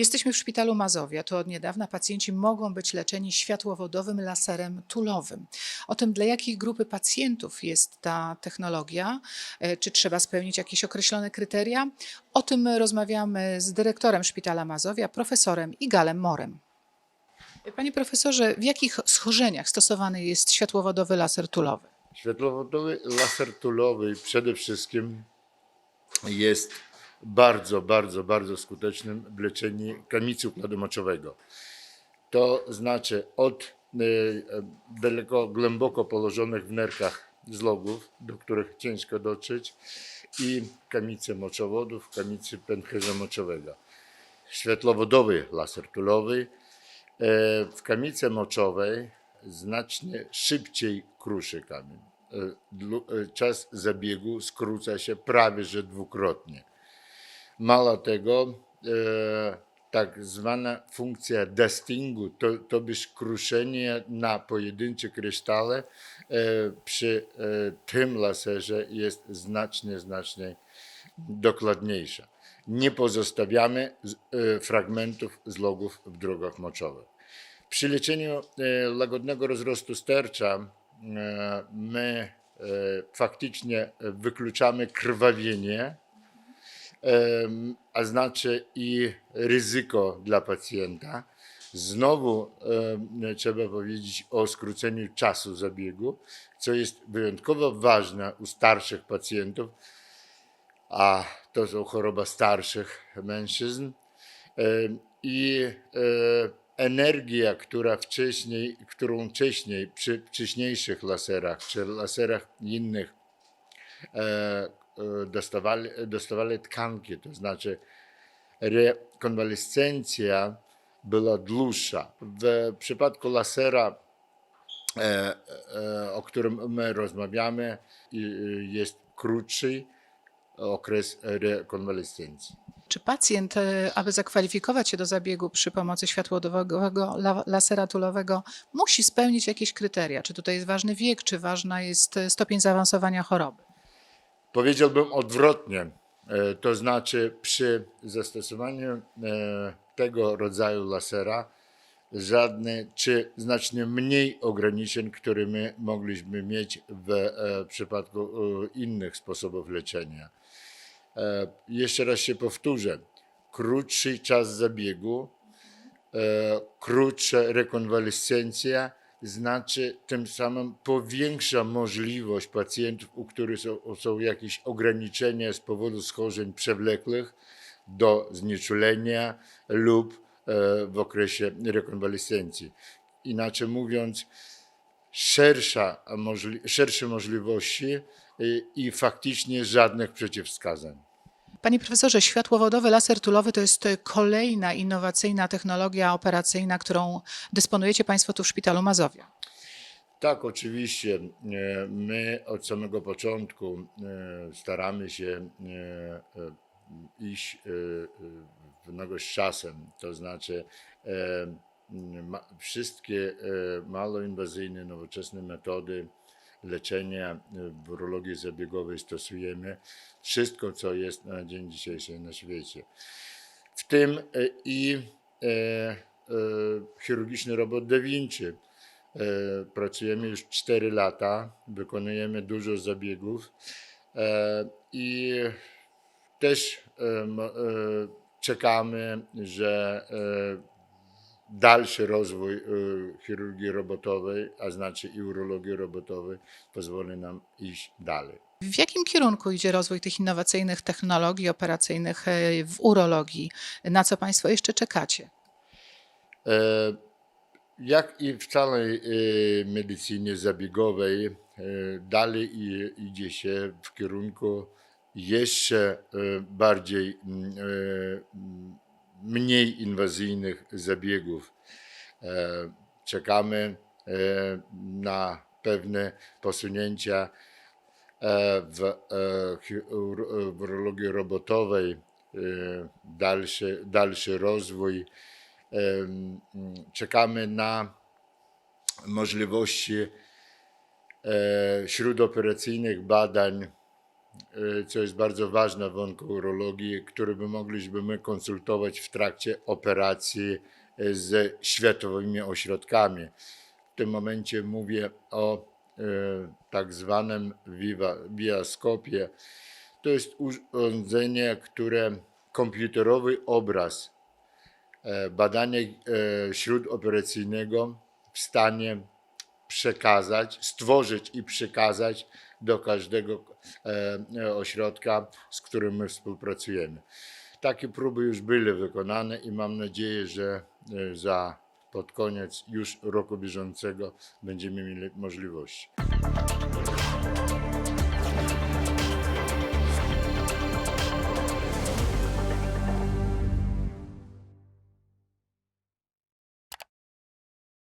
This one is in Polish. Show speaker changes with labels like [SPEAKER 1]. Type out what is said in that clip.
[SPEAKER 1] Jesteśmy w szpitalu Mazowia. Tu od niedawna pacjenci mogą być leczeni światłowodowym laserem tulowym. O tym, dla jakiej grupy pacjentów jest ta technologia, e, czy trzeba spełnić jakieś określone kryteria, o tym rozmawiamy z dyrektorem szpitala Mazowia, profesorem Igalem Morem. Panie profesorze, w jakich schorzeniach stosowany jest światłowodowy laser tulowy?
[SPEAKER 2] Światłowodowy laser tulowy przede wszystkim jest bardzo, bardzo, bardzo skutecznym w leczeniu kamicy układu moczowego. To znaczy od e, daleko, głęboko położonych w nerkach zlogów, do których ciężko dotrzeć i kamicy moczowodów, kamicy pęcherza moczowego. Światłowodowy laser tulowy e, w kamicy moczowej znacznie szybciej kruszy kamień. E, Czas zabiegu skróca się prawie że dwukrotnie. Mało tego, e, tak zwana funkcja dustingu, to, to byś kruszenie na pojedyncze kryształe e, przy e, tym laserze jest znacznie, znacznie dokładniejsza. Nie pozostawiamy z- fragmentów zlogów w drogach moczowych. Przy leczeniu łagodnego rozrostu stercza my faktycznie wykluczamy krwawienie, a znaczy i ryzyko dla pacjenta. Znowu trzeba powiedzieć o skróceniu czasu zabiegu, co jest wyjątkowo ważne u starszych pacjentów, a to są choroba starszych mężczyzn. I e, energia, która wcześniej, którą wcześniej przy wcześniejszych laserach czy laserach innych e, dostawali, dostawali tkanki, to znaczy rekonwalescencja była dłuższa. W przypadku lasera, e, e, o którym my rozmawiamy, i- jest krótszy okres rekonwalescencji.
[SPEAKER 1] Czy pacjent, e, aby zakwalifikować się do zabiegu przy pomocy światłowodowego la- lasera tulowego, musi spełnić jakieś kryteria? Czy tutaj jest ważny wiek, czy ważna jest e, stopień zaawansowania choroby?
[SPEAKER 2] Powiedziałbym odwrotnie. E, To znaczy, przy zastosowaniu e, tego rodzaju lasera, żadne czy znacznie mniej ograniczeń, które my mogliśmy mieć w e, przypadku innych sposobów leczenia. Jeszcze raz się powtórzę. Krótszy czas zabiegu, krótsza rekonwalescencja znaczy tym samym powiększa możliwość pacjentów, u których są, są jakieś ograniczenia z powodu schorzeń przewlekłych do znieczulenia lub e, w okresie rekonwalescencji. Inaczej mówiąc, szersza możli- szersze możliwości e, i faktycznie żadnych przeciwwskazań.
[SPEAKER 1] Panie profesorze, światłowodowy laser tulowy to jest kolejna innowacyjna technologia operacyjna, którą dysponujecie Państwo tu w Szpitalu Mazowia.
[SPEAKER 2] Tak, oczywiście. My od samego początku e, staramy się e, e, iść w nogę z czasem. To znaczy wszystkie e, maloinwazyjne, nowoczesne metody leczenia e, w urologii zabiegowej stosujemy. Wszystko, co jest na dzień dzisiejszy na świecie. W tym e, i e, e, chirurgiczny robot Da Vinci. E, Pracujemy już 4 lata, wykonujemy dużo zabiegów e, i też e, e, czekamy, że e, dalszy rozwój e, chirurgii robotowej, a znaczy i urologii robotowej, pozwoli nam iść dalej.
[SPEAKER 1] W jakim kierunku idzie rozwój tych innowacyjnych technologii operacyjnych e, w urologii? Na co Państwo jeszcze czekacie?
[SPEAKER 2] E, Jak i w całej e, medycynie zabiegowej, dalej idzie się w kierunku jeszcze bardziej mm, mniej inwazyjnych zabiegów. E, Czekamy e, na pewne posunięcia e, w, urologii robotowej, dalszy, dalszy rozwój. Czekamy na możliwości śródoperacyjnych badań co jest bardzo ważne w onkourologii, które by mogliśmy my konsultować w trakcie operacji e, z światowymi ośrodkami. W tym momencie mówię o e, tak zwanym biaskopie. To jest urządzenie, które komputerowy obraz e, badania e, śródoperacyjnego w stanie przekazać, stworzyć i przekazać do każdego e, ośrodka, z którym my współpracujemy. Takie próby już były wykonane i mam nadzieję, że e, za pod koniec już roku bieżącego będziemy mieli możliwości.